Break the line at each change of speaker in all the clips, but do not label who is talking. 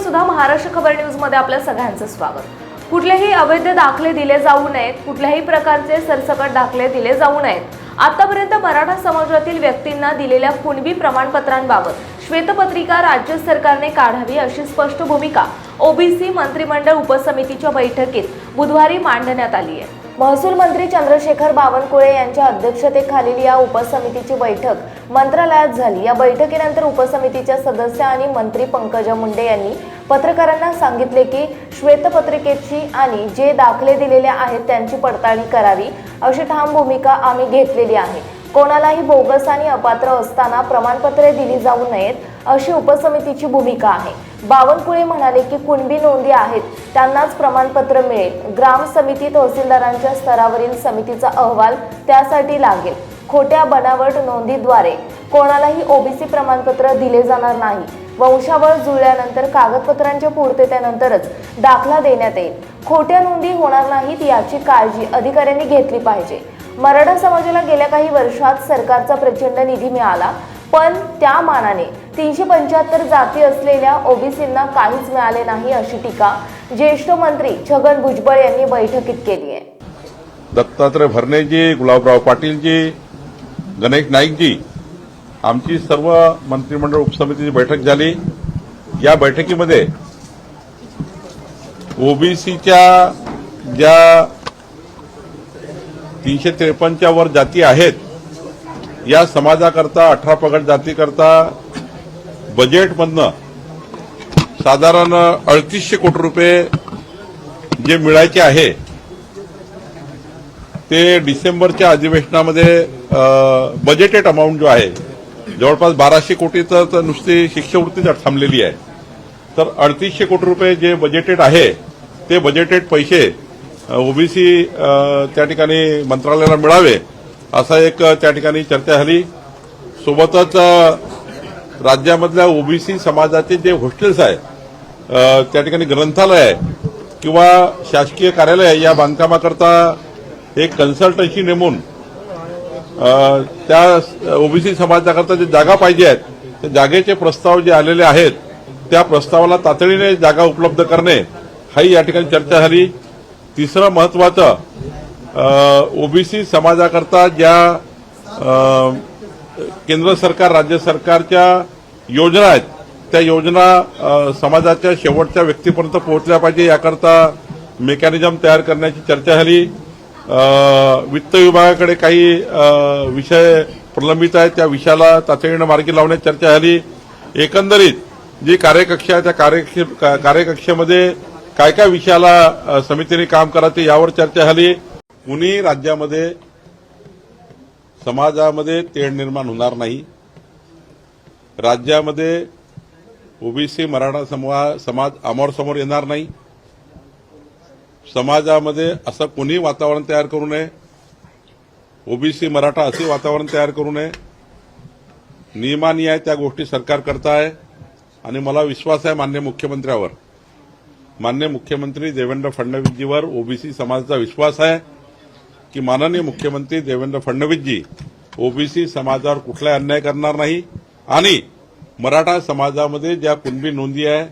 मी सुद्धा महाराष्ट्र खबर न्यूजमध्ये आपल्या सगळ्यांचं स्वागत. कुठलेही अवैध दाखले दिले जाऊ नयेत कुठल्याही प्रकारचे सरसकट दाखले दिले जाऊ नयेत. आतापर्यंत मराठा समाजातील व्यक्तींना दिलेल्या कुणबी प्रमाणपत्रांबाबत श्वेतपत्रिका राज्य सरकारने काढावी अशी स्पष्ट भूमिका ओबीसी मंत्रिमंडळ उपसमितीच्या बैठकीत बुधवारी मांडण्यात आली आहे. महसूल मंत्री चंद्रशेखर बावनकुळे यांच्या अध्यक्षतेखालील या उपसमितीची बैठक मंत्रालयात झाली. या बैठकीनंतर उपसमितीच्या सदस्य आणि मंत्री पंकजा मुंडे यांनी पत्रकारांना सांगितले की श्वेतपत्रिकेची आणि जे दाखले दिलेले आहेत त्यांची पडताळणी करावी अशी ठाम भूमिका आम्ही घेतलेली आहे. कोणालाही बोगस आणि अपात्र असताना प्रमाणपत्रे दिली जाऊ नयेत अशी उपसमितीची भूमिका आहे. बावनकुळे म्हणाले की कुणबी नोंदी आहेत त्यांनाच प्रमाणपत्र मिळेल. ग्राम समिती तहसीलदारांच्या स्तरावरील समितीचा अहवाल त्यासाठी लागेल. खोट्या बनावट नोंदीद्वारे कोणालाही ओबीसी प्रमाणपत्र दिले जाणार नाही. वंशावळ जुळल्यानंतर कागदपत्रांच्या पूर्ततेनंतरच दाखला देण्यात येईल. खोट्या नोंदी होणार नाहीत याची काळजी अधिकाऱ्यांनी घेतली पाहिजे. मराठा समाजाला गेल्या काही वर्षात सरकारचा प्रचंड निधी मिळाला पण त्या मानाने तीनशे पंच्याहत्तर जाती असलेल्या ओबीसींना काहीच मिळाले नाही अशी टीका ज्येष्ठ मंत्री छगन भुजबळ यांनी बैठकीत केली आहे.
दत्तात्रय भरणेजी गुलाबराव पाटीलजी गणेश नाईकजी आमची सर्व मंत्रिमंडळ उपसमितीची बैठक झाली. या बैठकीमध्ये ओबीसीच्या ज्या तीनशे त्रेपन्नच्या वर जाती आहेत या समाजाकरता अठरा पगड जातीकरता बजेटमधनं साधारण अडतीसशे कोटी रुपये जे मिळायचे आहे ते डिसेंबरच्या अधिवेशनामध्ये बजेटेड अमाऊंट जो आहे जवळपास बाराशे कोटीचं तर नुसती शिष्यवृत्तीच थांबलेली आहे तर अडतीसशे कोटी रुपये जे बजेटेड आहे ते बजेटेड पैसे ओबीसी त्या ठिकाणी मंत्रालयाला मिळावे असा एक त्या ठिकाणी चर्चा झाली. सोबतच राज्यामधल्या ओबीसी समाजाचे जे हॉस्टेल्स आहे त्या ठिकाणी ग्रंथालय आहे किंवा शासकीय कार्यालय या बांधकामाकरता एक कन्सल्टन्सी नेमून त्या ओबीसी समाजाकरता जे जागा पाहिजे आहेत त्या जागेचे प्रस्ताव जे आलेले आहेत त्या प्रस्तावाला तातडीने जागा उपलब्ध करणे हाही या ठिकाणी चर्चा झाली. तिसरं महत्वाचं ओबीसी समाजाकरता ज्या केंद्र सरकार राज्य सरकारच्या योजना आहेत त्या योजना समाजाच्या शेवटच्या व्यक्तीपर्यंत पोहोचल्या पाहिजे याकरता मेकॅनिझम तयार करण्याची चर्चा झाली. वित्त विभागाकडे काही विषय प्रलंबित आहेत. त्या विषयाला तातडीनं मार्गी लावण्यात चर्चा झाली. एकंदरीत जी कार्यकक्षा आहे त्या कार्यकक्षे कार्यकक्षेमध्ये काय काय विषयाला समितीने काम करायचे यावर चर्चा झाली. कुणी राज्यामध्ये समाजामध्ये तेढ निर्माण होणार नाही. राज्यामध्ये ओबीसी मराठा समूह समाज समोर येणार नाही. समाजामध्ये असं कोणीही वातावरण तयार करू नये? ओबीसी मराठा असे वातावरण तयार करू नये? नियमानी त्या गोष्टी सरकार करत आहे आणि मला विश्वास आहे मान्य मुख्यमंत्र्यावर. मान्य मुख्यमंत्री देवेंद्र फडणवीसजीवर ओबीसी समाजाचा विश्वास आहे की माननीय मुख्यमंत्री देवेंद्र फडणवीसजी ओबीसी समाजावर कुठलाही अन्याय करणार नाही आणि मराठा समाजामध्ये ज्या कुणबी नोंदी आहे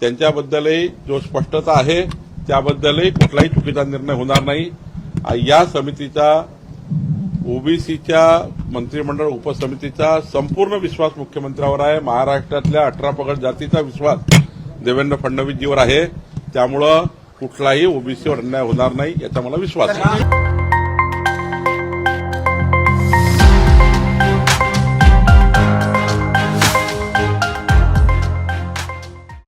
त्यांच्याबद्दलही जो स्पष्टता आहे त्याबद्दलही कुठलाही चुकीचा निर्णय होणार नाही. या समितीचा ओबीसीच्या मंत्रिमंडळ उपसमितीचा संपूर्ण विश्वास मुख्यमंत्र्यावर आहे. महाराष्ट्रातल्या अठरा पगड जातीचा विश्वास देवेंद्र फडणवीसजीवर आहे. त्यामुळं कुठलाही ओबीसीवर अन्याय होणार नाही याचा मला विश्वास आहे.